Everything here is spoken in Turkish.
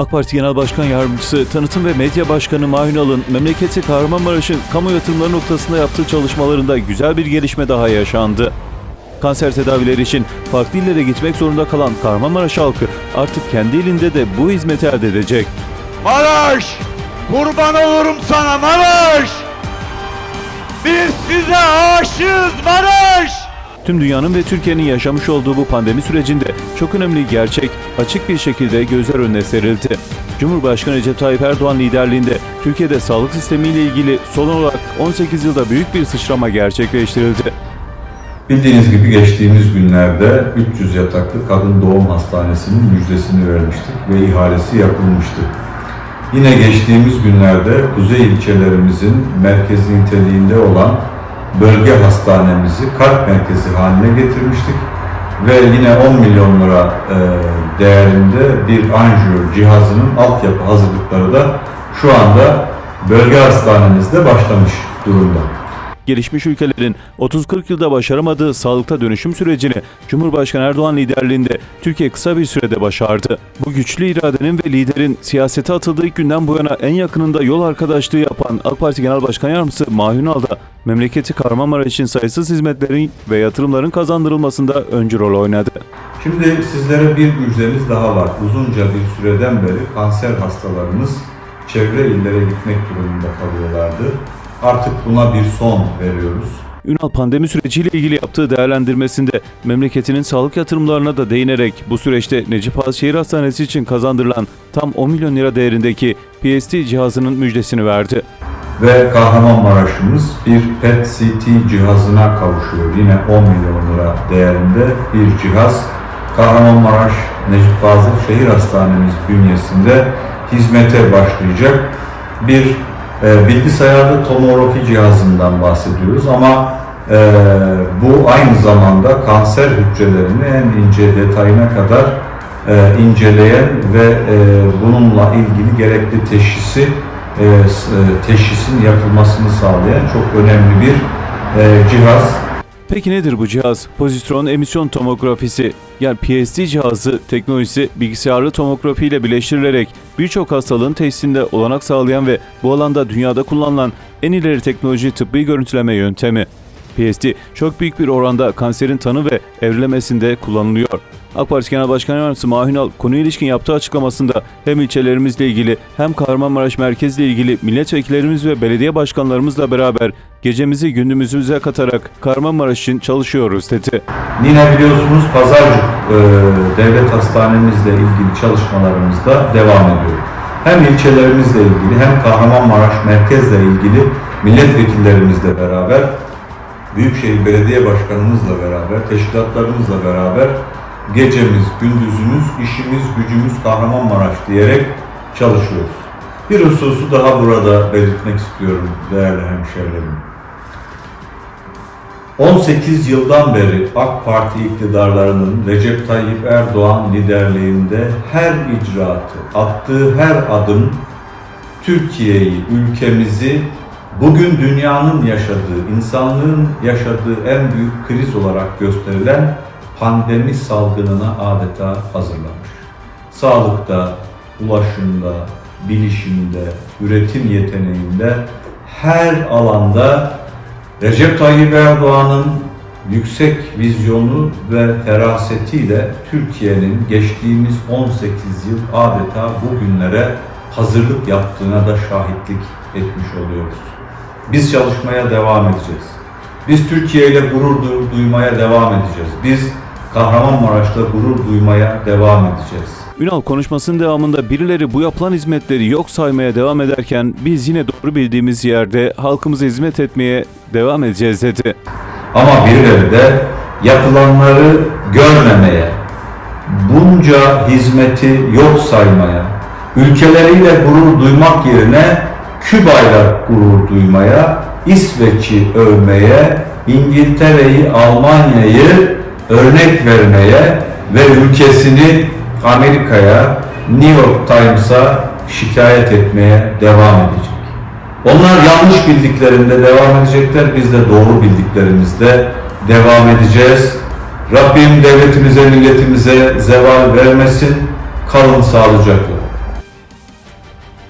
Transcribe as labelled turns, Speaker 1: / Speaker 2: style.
Speaker 1: AK Parti Genel Başkan Yardımcısı, Tanıtım ve Medya Başkanı Mahir Alın, memleketi Kahramanmaraş'ın kamu yatırımları noktasında yaptığı çalışmalarında güzel bir gelişme daha yaşandı. Kanser tedavileri için farklı illere gitmek zorunda kalan Kahramanmaraş halkı artık kendi ilinde de bu hizmeti elde edecek.
Speaker 2: Maraş! Kurban olurum sana Maraş! Biz size aşığız Maraş!
Speaker 1: Tüm dünyanın ve Türkiye'nin yaşamış olduğu bu pandemi sürecinde çok önemli gerçek açık bir şekilde gözler önüne serildi. Cumhurbaşkanı Recep Tayyip Erdoğan liderliğinde Türkiye'de sağlık sistemiyle ilgili son olarak 18 yılda büyük bir sıçrama gerçekleştirildi.
Speaker 3: Bildiğiniz gibi geçtiğimiz günlerde 300 yataklı kadın doğum hastanesinin müjdesini vermiştik ve ihalesi yapılmıştı. Yine geçtiğimiz günlerde kuzey ilçelerimizin merkezi niteliğinde olan bölge hastanemizi kalp merkezi haline getirmiştik ve yine 10 milyon lira e, değerinde bir anjiyo cihazının altyapı hazırlıkları da şu anda bölge hastanemizde başlamış durumda.
Speaker 1: Gelişmiş ülkelerin 30-40 yılda başaramadığı sağlıkta dönüşüm sürecini Cumhurbaşkanı Erdoğan liderliğinde Türkiye kısa bir sürede başardı. Bu güçlü iradenin ve liderin siyasete atıldığı günden bu yana en yakınında yol arkadaşlığı yapan AK Parti Genel Başkan Yardımcısı Mahir da memleketi Kahramanmaraş için sayısız hizmetlerin ve yatırımların kazandırılmasında öncü rol oynadı.
Speaker 3: Şimdi sizlere bir müjdemiz daha var. Uzunca bir süreden beri kanser hastalarımız çevre illere gitmek durumunda kalıyorlardı. Artık buna bir son veriyoruz.
Speaker 1: Ünal pandemi süreciyle ilgili yaptığı değerlendirmesinde memleketinin sağlık yatırımlarına da değinerek bu süreçte Necip Fazıl Şehir Hastanesi için kazandırılan tam 10 milyon lira değerindeki PST cihazının müjdesini verdi.
Speaker 3: Ve Kahramanmaraş'ımız bir PET-CT cihazına kavuşuyor. Yine 10 milyon lira değerinde bir cihaz. Kahramanmaraş Necip Fazıl Şehir Hastanemiz bünyesinde hizmete başlayacak bir e, bilgisayarlı tomografi cihazından bahsediyoruz ama e, bu aynı zamanda kanser hücrelerini en ince detayına kadar e, inceleyen ve e, bununla ilgili gerekli teşhisi teşhisin yapılmasını sağlayan çok önemli bir cihaz.
Speaker 1: Peki nedir bu cihaz? Pozitron emisyon tomografisi yani PST cihazı teknolojisi bilgisayarlı tomografi ile birleştirilerek birçok hastalığın teşhisinde olanak sağlayan ve bu alanda dünyada kullanılan en ileri teknoloji tıbbi görüntüleme yöntemi. PST çok büyük bir oranda kanserin tanı ve evrilemesinde kullanılıyor. AK Parti Genel Başkan Yardımcısı Mahir Ünal konuya ilişkin yaptığı açıklamasında hem ilçelerimizle ilgili hem Kahramanmaraş merkezle ilgili milletvekillerimiz ve belediye başkanlarımızla beraber gecemizi gündüzümüze katarak Kahramanmaraş için çalışıyoruz dedi.
Speaker 3: Yine biliyorsunuz Pazarcık e, Devlet Hastanemizle ilgili çalışmalarımız da devam ediyor. Hem ilçelerimizle ilgili hem Kahramanmaraş merkezle ilgili milletvekillerimizle beraber Büyükşehir Belediye Başkanımızla beraber, teşkilatlarımızla beraber gecemiz, gündüzümüz, işimiz, gücümüz Kahramanmaraş diyerek çalışıyoruz. Bir hususu daha burada belirtmek istiyorum değerli hemşehrilerim. 18 yıldan beri AK Parti iktidarlarının Recep Tayyip Erdoğan liderliğinde her icraatı, attığı her adım Türkiye'yi, ülkemizi bugün dünyanın yaşadığı, insanlığın yaşadığı en büyük kriz olarak gösterilen pandemi salgınına adeta hazırlamış. Sağlıkta, ulaşımda, bilişimde, üretim yeteneğinde her alanda Recep Tayyip Erdoğan'ın yüksek vizyonu ve ferasetiyle Türkiye'nin geçtiğimiz 18 yıl adeta bugünlere hazırlık yaptığına da şahitlik etmiş oluyoruz. Biz çalışmaya devam edeceğiz. Biz Türkiye ile gurur du- duymaya devam edeceğiz. Biz Kahramanmaraş'ta gurur duymaya devam edeceğiz.
Speaker 1: Ünal konuşmasının devamında birileri bu yapılan hizmetleri yok saymaya devam ederken biz yine doğru bildiğimiz yerde halkımıza hizmet etmeye devam edeceğiz dedi.
Speaker 3: Ama birileri de yapılanları görmemeye, bunca hizmeti yok saymaya, ülkeleriyle gurur duymak yerine Küba'yla gurur duymaya, İsveç'i övmeye, İngiltere'yi, Almanya'yı örnek vermeye ve ülkesini Amerika'ya, New York Times'a şikayet etmeye devam edecek. Onlar yanlış bildiklerinde devam edecekler, biz de doğru bildiklerimizde devam edeceğiz. Rabbim devletimize, milletimize zeval vermesin, kalın sağlıcakla.